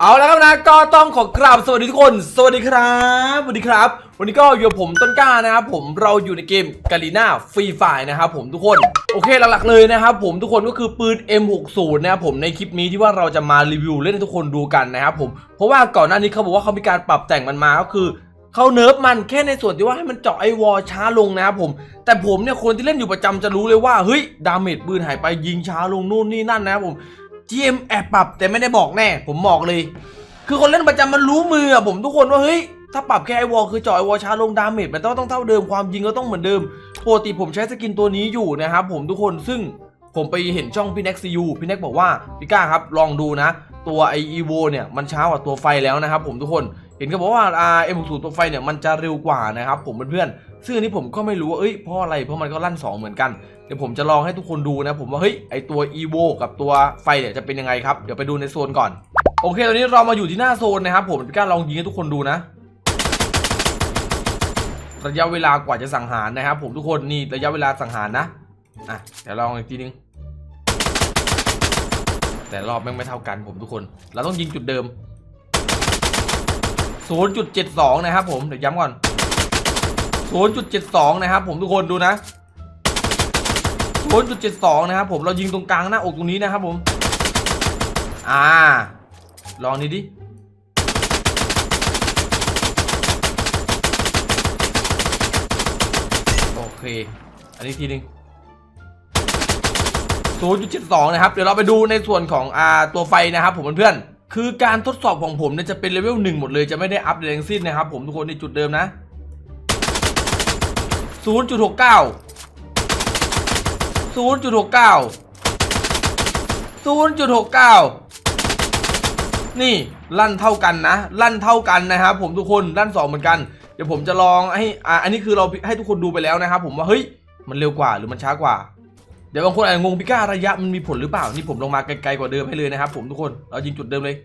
เอาแล้วครับนะก็ต้องขอกราบสวัสดีทุกคน สวัสดีครับสวัสดีครับ วันนี้ก็อยู่ผมต้นกล้านะครับผมเราอยู่ในเกมกาลีนาฟรีไฟนะครับผมทุกคนโอเคหลักๆเลยนะครับผมทุกคนก็คือปืน M60 นะครับผมในคลิปนี้ที่ว่าเราจะมารีวิวเล่นให้ทุกคนดูกันนะครับผมเพราะว่าก่อนหน้านี้เขาบอกว่าเขามีการปรับแต่งมันมาก็คือเขาเนิร์ฟมันแค่ในส่วนที่ว่าให้มันเจาะไอวอลช้าลงนะครับผมแต่ผมเนี่ยคนที่เล่นอยู่ประจำจะรู้เลยว่าเฮ้ยดาเมจปืนหายไปยิงช้าลงนู่นนี่นั่นนะครับผม GM แอบปรับแต่ไม่ได้บอกแน่ ผมบอกเลย คือคนเล่นประจำมันรู้มืออะผมทุกคนว่าเฮ้ยถ้าปรับแค่ไอวอลคือจ่อยวอลช้าลงดาเมจมันต้องต้องเท่าเดิมความยิงก็ต้องเหมือนเดิมปกติผมใช้สกินตัวนี้อยู่นะครับผมทุกคนซึ่งผมไปเห็นช่องพี่แน็กซียูพี่แน็กบอกว่าพี่ก้าครับลองดูนะ ตัวไออีโวเนี่ยมันช้ากว่าตัวไฟแล้วนะครับผมทุกคน เห็นเขาบอกว่าอ่าเอ็มสูตัวไฟเนี่ยมันจะเร็วกว่านะครับผมเพื่อนๆซึ่งอันนี้ผมก็ไม่รู้ว่าเอ้ยเพราะอะไรเพราะมันก็ลั่นสองเหมือนกันเดี๋ยวผมจะลองให้ทุกคนดูนะผมว่าเฮ้ยไอตัว EVO กับตัวไฟเนี่ยจะเป็นยังไงครับเดี๋ยวไปดูในโซนก่อนโอเคตอนนี้เรามาอยู่ที่หน้าโซนนะครับผมพี่ก้าลองยิงให้ทุกคนดูนะระยะเวลากว่าจะสังหารนะครับผมทุกคนนี่ระยะเวลาสังหารนะอะเดี๋ยวลองอีกทีนึง แต่รอบแม่งไม่เท่ากันผมทุกคน เราต้องยิงจุดเดิม 0.72 นะครับผม เดี๋ยวย้ำก่อน 0.72 นะครับผมทุกคนดูนะ 0.72 นะครับผมเรายิงตรงกลางหน้าอกตรงนี้นะครับผม อ่า ลองนี้ดิโอเค อันนี้ทีนึง0.72 นะครับ เดี๋ยวเราไปดูในส่วนของอ่าตัวไฟนะครับผมเพื่อนๆ คือการทดสอบของผมเนี่ยจะเป็นเลเวลหนึ่งหมดเลยจะไม่ได้อัพใดทั้งสิ้นนะครับผมทุกคนในจุดเดิมนะ 0.69 0.69 0.69 นี่ลั่นเท่ากันนะ ลั่นเท่ากันนะครับผมทุกคนลั่นสองเหมือนกัน เดี๋ยวผมจะลองให้อ่าอันนี้คือเราให้ทุกคนดูไปแล้วนะครับผมว่าเฮ้ยมันเร็วกว่าหรือมันช้ากว่า ดี๋ยวบางคนอาจจะงงพิก้าระยะมันมีผลหรือเปล่า นี่ผมลงมาไกลๆกว่าเดิมให้เลยนะครับผมทุกคน เรายิงจุดเดิมเลย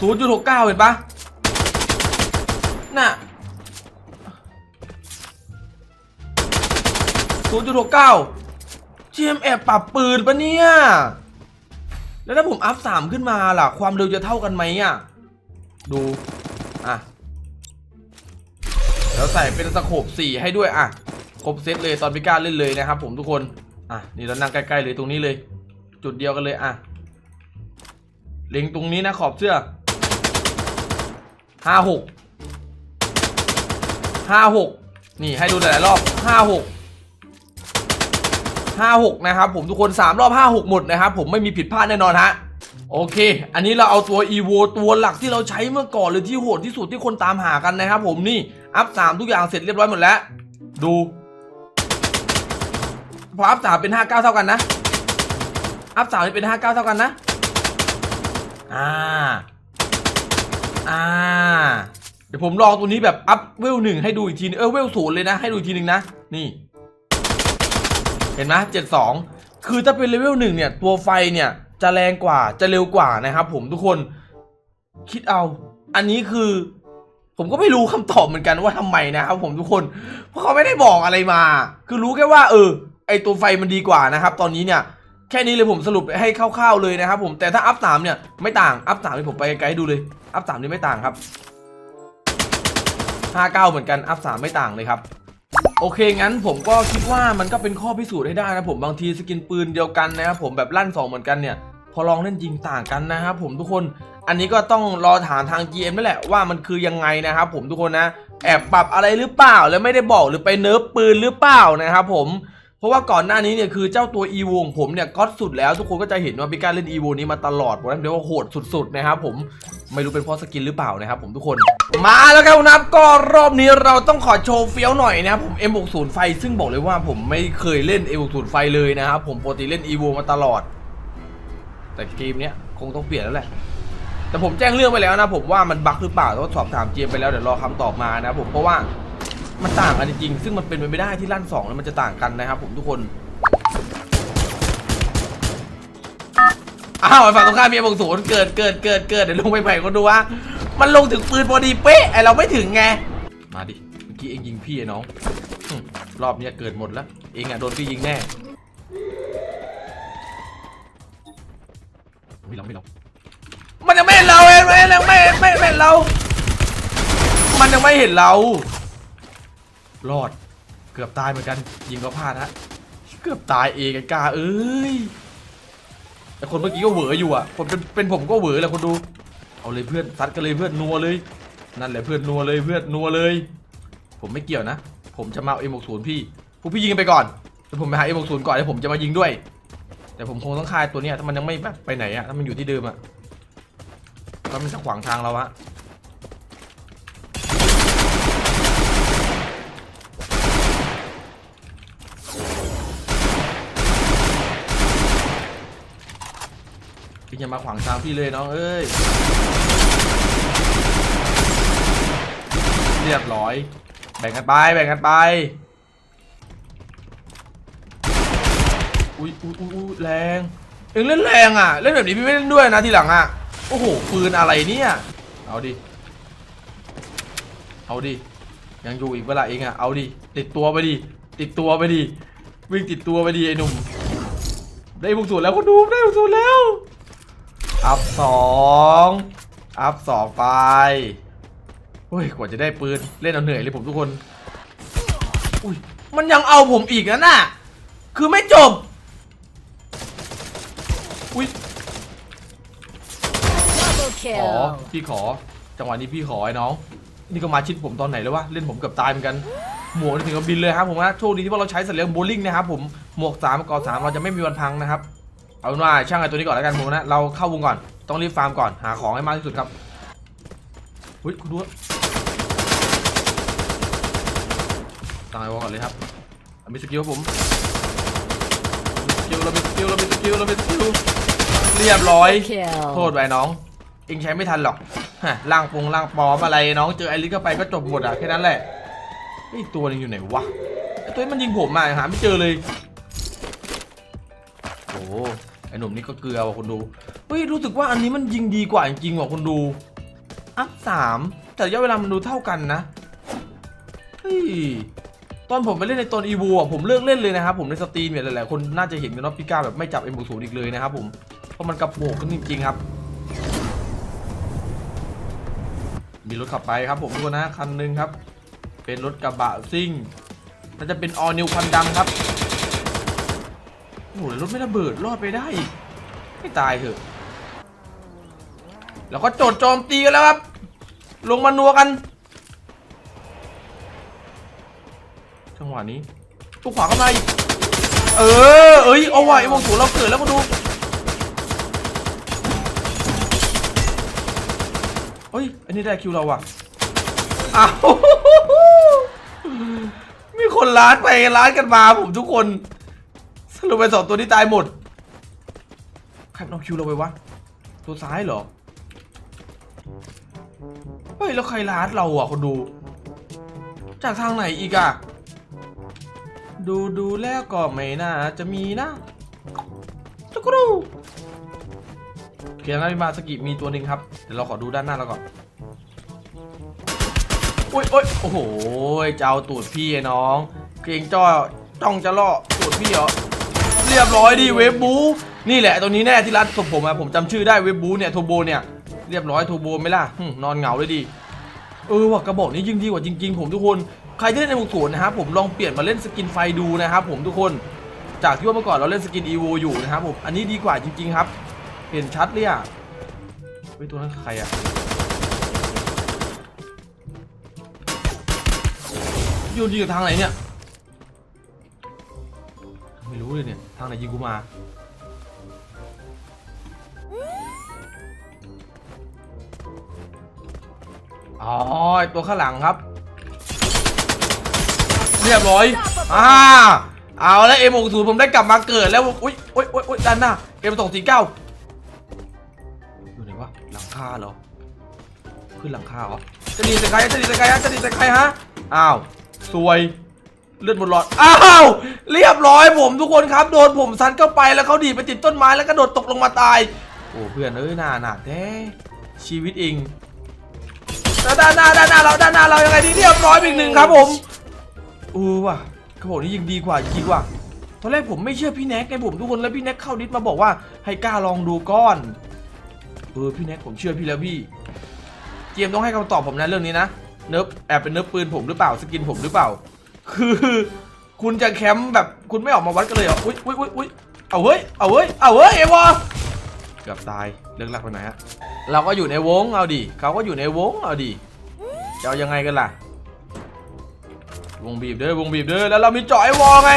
0.69 เห็นปะน่ะ 0.69 GM แอบปรับปืนปะเนี่ย แล้วถ้าผมอัพสามขึ้นมาล่ะ ความเร็วจะเท่ากันไหมอะ ดู อะ แล้วใส่เป็นสโคปสี่ให้ด้วยอะ ครบเซตเลยตอนพิก้าเล่นเลยนะครับผมทุกคน อะนี่เรานั่งใกล้ๆเลยตรงนี้เลย จุดเดียวกันเลยอะเล็งตรงนี้นะขอบเสื้อห้าหกห้าหกนี่ให้ดูหลายๆรอบห้าหกห้าหกนะครับผมทุกคนสามรอบห้าหกหมดนะครับผมไม่มีผิดพลาดแน่นอนฮะโอเค อันนี้เราเอาตัว EVO ตัวหลักที่เราใช้เมื่อก่อนเลยที่โหดที่สุดที่คนตามหากันนะครับผมนี่ อัพสามทุกอย่างเสร็จเรียบร้อยหมดแล้ว ดู พออัพสามเป็นห้าเก้าเท่ากันนะ อัพสามเป็นห้าเก้าเท่ากันนะ อ่า อ่า เดี๋ยวผมลองตัวนี้แบบอัพเวลหนึ่งให้ดูอีกทีนึงเออเวลศูนย์เลยนะ ให้ดูอีกทีนึงนะ นี่ เห็นไหมเจ็ดสองคือถ้าเป็นเลเวลหนึ่งเนี่ย ตัวไฟเนี่ยจะแรงกว่าจะเร็วกว่านะครับผมทุกคนคิดเอา อันนี้คือ ผมก็ไม่รู้คำตอบเหมือนกันว่าทำไมนะครับผมทุกคน เพราะเขาไม่ได้บอกอะไรมา คือรู้แค่ว่า เออ ไอตัวไฟมันดีกว่านะครับ ตอนนี้เนี่ยแค่นี้เลยผมสรุปให้คร่าวๆเลยนะครับผมแต่ถ้าอัพสามเนี่ยไม่ต่างอัพสามนี่ผมไปไกลๆให้ดูเลยอัพสามนี่ไม่ต่างครับห้าเก้าเหมือนกันอัพสามไม่ต่างเลยครับโอเคงั้นผมก็คิดว่ามันก็เป็นข้อพิสูจน์ให้ได้นะผมบางทีสกินปืนเดียวกันนะครับผมแบบลั่นสองเหมือนกันเนี่ยพอลองเล่นจริงต่างกันนะครับผมทุกคนอันนี้ก็ต้องรอถามทาง GM นั่นแหละว่ามันคือยังไงนะครับผมทุกคนนะแอบปรับอะไรหรือเปล่าแล้วไม่ได้บอกหรือไปเนิร์ฟปืนหรือเปล่านะครับผม เพราะว่าก่อนหน้านี้เนี่ยคือเจ้าตัว e v o ของผมเนี่ยก็สุดแล้วทุกคนก็จะเห็นว่าพี่การเล่น e v o นี้มาตลอดบอกได้เลยว่าโหดสุดๆนะครับผมไม่รู้เป็นเพราะสกินหรือเปล่านะครับผมทุกคนมาแล้วครับนะครับก็รอบนี้เราต้องขอโชว์เฟี้ยวหน่อยนะครับผม M60 ไฟซึ่งบอกเลยว่าผมไม่เคยเล่น M60 ไฟเลยนะครับผมปกติเล่น e v o มาตลอด แต่เกมเนี้ยคงต้องเปลี่ยนแล้วแหละแต่ผมแจ้งเรื่องไปแล้วนะผมว่ามันบั๊กหรือเปล่าต้องสอบถามเจมไปแล้วเดี๋ยวรอคำตอบมานะผมเพราะว่า มันต่างกันจริงๆซึ่งมันเป็นไปไม่ได้ที่ลั่นสองแล้วมันจะต่างกันนะครับผมทุกคน อ้าวไอ้ฝั่งตรงข้ามมีบงศูนย์เกิดเกิดเกิดเกิดเดี๋ยวลงไปใหม่คนดูว่า มันลงถึงปืนพอดีเป๊ะไอเราไม่ถึงไง มาดิ เมื่อกี้เองยิงพี่ไอ้น้องหึรอบเนี้ยเกิดหมดแล้ว เองอะโดนพี่ยิงแน่ไม่ลองไม่ลองมันยังไม่เห็นเราเองมันยังไม่ไม่ไม่เห็นเรา มันยังไม่เห็นเรา รอด เกือบตายเหมือนกัน ยิงก็พลาดฮะ เกือบตายเองไอ้กาเอ้ย แต่คนเมื่อกี้ก็เหวออยู่อะคนเป็นเป็นผมก็เหวอแหละคนดู เอาเลยเพื่อนซัดกันเลยเพื่อนนัวเลย นั่นแหละเพื่อนนัวเลยเพื่อนนัวเลย ผมไม่เกี่ยวนะ ผมจะมาเอา M60 พี่พวกพี่ยิงกันไปก่อนเดี๋ยวผมไปหา M60 ก่อนแล้วผมจะมายิงด้วย แต่ผมคงต้องคายตัวเนี้ยถ้ามันยังไม่แบบไปไหนอะ ถ้ามันอยู่ที่เดิมอะก็มันจะขวางทางเราอะ พี่อย่ามาขวางทางพี่เลยน้องเอ้ย เรียบร้อย แบ่งกันไป แบ่งกันไป อุ้ยอุ้ยอุ้ยอุ๊ยแรง เอ็งเล่นแรงอะ เล่นแบบนี้พี่ไม่เล่นด้วยนะทีหลังอะ โอ้โห ปืนอะไรเนี่ย เอาดิ เอาดิ ยังอยู่อีกเวลาเองอะ เอาดิ ติดตัวไปดิ ติดตัวไปดิ วิ่งติดตัวไปดิไอ้หนุ่มได้บุกสูตรแล้วก็ดูได้บุกสูตรแล้ว อัพสองอัพสองไปเฮ้ยกว่าจะได้ปืนเล่นเอาเหนื่อยเลยผมทุกคนอุ้ยมันยังเอาผมอีกนะน่ะคือไม่จบอุ้ย Double ขอ kill. พี่ขอจังหวะนี้พี่ขอไอ้น้องนี่ก็มาชิดผมตอนไหนแล้ววะเล่นผมเกือบตายเหมือนกันหมวกนี่ถึงกับบินเลยครับผมนะโชคดีที่ว่าเราใช้สัตว์เลี้ยงโบลิ่งนะครับผมหมวกสามกอสามเราจะไม่มีวันพังนะครับ เอาเป็นว่าช่างไอ้ตัวนี้ก่อนแล้วกันผมนะ เราเข้าวงก่อน ต้องรีบฟาร์มก่อน หาของให้มากที่สุดครับอุ้ยคุณดูว่าตั้งไอ้วอลก่อนเลยครับเอามีสกิลครับผมมีสกิลเรามีสกิลเรามีสกิลเรามีสกิลเรียบร้อย Kill. โทษไว้น้องเองใช้ไม่ทันหรอกฮะล่างปรุงล่างปลอมอะไรน้องเจอไอริสเข้าไปก็จบหมดอะแค่นั้นแหละไอตัวนึงอยู่ไหนวะไอตัวนี้มันยิงผมมาหาไม่เจอเลย โอ้ไอหนุ่มนี่ก็เกลือว่ะคนดูเฮ้ยรู้สึกว่าอันนี้มันยิงดีกว่าจริงๆว่ะคนดูอัพสามแต่ระยะเวลามันดูเท่ากันนะเฮ้ยตอนผมไปเล่นในตอนอีวูอะผมเลิกเล่นเลยนะครับผมในสตรีมเนี่ยหลายๆคนน่าจะเห็นกันว่าพี่ก้าแบบไม่จับเอ็มบูศูนย์อีกเลยนะครับผมเพราะมันกระโปงกันจริงๆครับ มีรถขับไปครับผมทุกคนนะคันหนึ่งครับ เป็นรถกระบะซิ่งน่าจะเป็นออนิวควันดำครับ โอ้โหรถไม่ระเบิดรอดไปได้ไม่ตายเถอะ แล้วก็โจดโจมตีกันแล้วครับ ลงมานัวกัน จังหวะนี้ตัวขวาเข้ามาอีกเออ เอ้ย เอาไวะไอ้วงสูเราเกิดแล้วมาดูเฮ้ย อันนี้ได้คิวเราว่ะอ้าวมีคนล้านไปล้านกันมาผมทุกคน สรุปไปสองตัวนี้ตายหมดใครมันเอาคิวเราไปวะ ตัวซ้ายเหรอ เฮ้ย แล้วใครลานเราอะคนดู จากทางไหนอีกอะ ดูดูแล้วก็ไม่น่าจะมีนะจุกรูโอเคงั้นพี่มาสกิมีตัวหนึ่งครับ เดี๋ยวเราขอดูด้านหน้าเราก่อนโอ้ยโอ้ยโอ้โหจะเอาตูดพี่ไอ้น้อง เกรงจ้อจ้องจะล่อตูดพี่เหรอ รียบร้อยดีเวฟบูนี่แหละตัวนี้แน่ที่ร้านศพผมอะผมจำชื่อได้เวฟบูเนี่ยโทโบเนี่ยเรียบร้อยโทโบไหมล่ะนอนเหงาเลยดีเออว่ะกระบอกนี้ยิงดีกว่าจริง ๆ ผมทุกคนใครที่เล่นในมุกศูนนะครับผมลองเปลี่ยนมาเล่นสกินไฟดูนะครับผมทุกคนจากที่ว่าเมื่อก่อนเราเล่นสกินอีโวอยู่นะครับผมอันนี้ดีกว่าจริง ๆ ครับเห็นชัดเลยอะเฮ้ยตัวนั้นใครอะโยนยิงจากทางไหนเนี่ย ไม่รู้เลยเนี่ย ทางไหนยิงกูมา อ๋อตัวข้างหลังครับ เรียบร้อย อ่า เอาแล้วเอ็มหกศูนย์ผมได้กลับมาเกิดแล้ว อุ้ยอุ้ยอุ้ยอุ้ยด้านหน้าเอ็มสองสี่เก้าอยู่ไหนวะ หลังคาเหรอ ขึ้นหลังคาเหรอ จะหนีใส่ใครจะหนีใส่ใครฮะจะหนีใส่ใครฮะ อ้าว สวย เลือดหมดหลอด อ้าว เรียบร้อยผมทุกคนครับ โดนผมซัดเข้าไปแล้วเขาดีไปติดต้นไม้แล้วกระโดดตกลงมาตาย โอ้เพื่อนเอ้ยหนาหนาแท้ชีวิตเองด้านหน้าด้านหน้าเราด้านหน้าเรายังไงดีเรียบร้อยอีกหนึ่งครับผมเออว่ะกระบอกนี้ยิงดีกว่าจริงว่ะตอนแรกผมไม่เชื่อพี่แน็กไงผมทุกคนแล้วพี่แน็กเข้าดิสมาบอกว่าให้กล้าลองดูก้อนเออพี่แน็กผมเชื่อพี่แล้วพี่เกมต้องให้คำตอบผมนะเรื่องนี้นะเนิร์ฟแอบเป็นเนิร์ฟปืนผมหรือเปล่าสกินผมหรือเปล่า คือคุณจะแคมป์แบบคุณไม่ออกมาวัดกันเลยเหรอ อุ้ยอุ้ยอุ้ยอุ้ยเอาเฮ้ย เอาเฮ้ย เอาเฮ้ยเอวะเกือบตาย เรื่องรักไปไหนฮะ เราก็อยู่ในวง เอาดิเขาก็อยู่ในวง เอาดิจะเอายังไงกันล่ะ วงบีบเด้อ วงบีบเด้อ แล้วเรามีเจาะไอ้วอลไง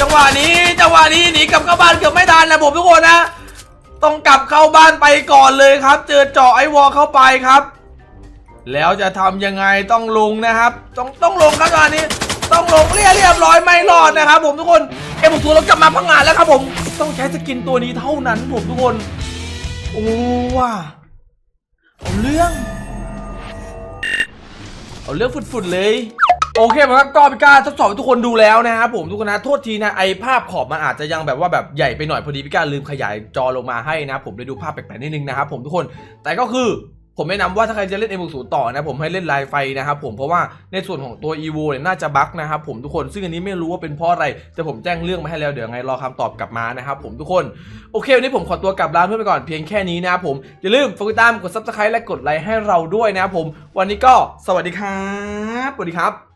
จังหวะนี้ จังหวะนี้หนีกลับเข้าบ้านเกือบไม่ทันนะผมทุกคนนะ ต้องกลับเข้าบ้านไปก่อนเลยครับ เจอเจาะไอ้วอลเข้าไปครับ แล้วจะทำยังไงต้องลงนะครับ ต้องต้องลงครับตอนนี้ ต้องลงเรียบเรียบร้อยไม่รอดนะครับผมทุกคนเอ็มสูเรากลับมาพังงานแล้วครับผม ต้องใช้สกินตัวนี้เท่านั้นผมทุกคน โอ้ว่ะเอาเรื่อง เอาเรื่องฟุดๆเลยโอเคครับก็พิก้าทดสอบให้ทุกคนดูแล้วนะครับผมทุกคนนะโทษทีนะไอภาพขอบมันอาจจะยังแบบว่าแบบใหญ่ไปหน่อยพอดีพิก้าลืมขยายจอลงมาให้นะผมเลยดูภาพแปลกๆนิดนึงนะครับผมทุกคนแต่ก็คือ ผมแนะนำว่าถ้าใครจะเล่น M60 ต่อนะผมให้เล่นลายไฟนะครับผมเพราะว่าในส่วนของตัว EVO เนี่ยน่าจะบั๊กนะครับผมทุกคนซึ่งอันนี้ไม่รู้ว่าเป็นเพราะอะไรแต่ผมแจ้งเรื่องมาให้แล้วเดี๋ยวไงรอคำตอบกลับมานะครับผมทุกคนโอเควันนี้ผมขอตัวกลับร้านเพื่อนไปก่อนเพียงแค่นี้นะครับผมอย่าลืมฝากติดตามกด subscribe และกดไลค์ให้เราด้วยนะครับผม วันนี้ก็สวัสดีครับสวัสดีครับ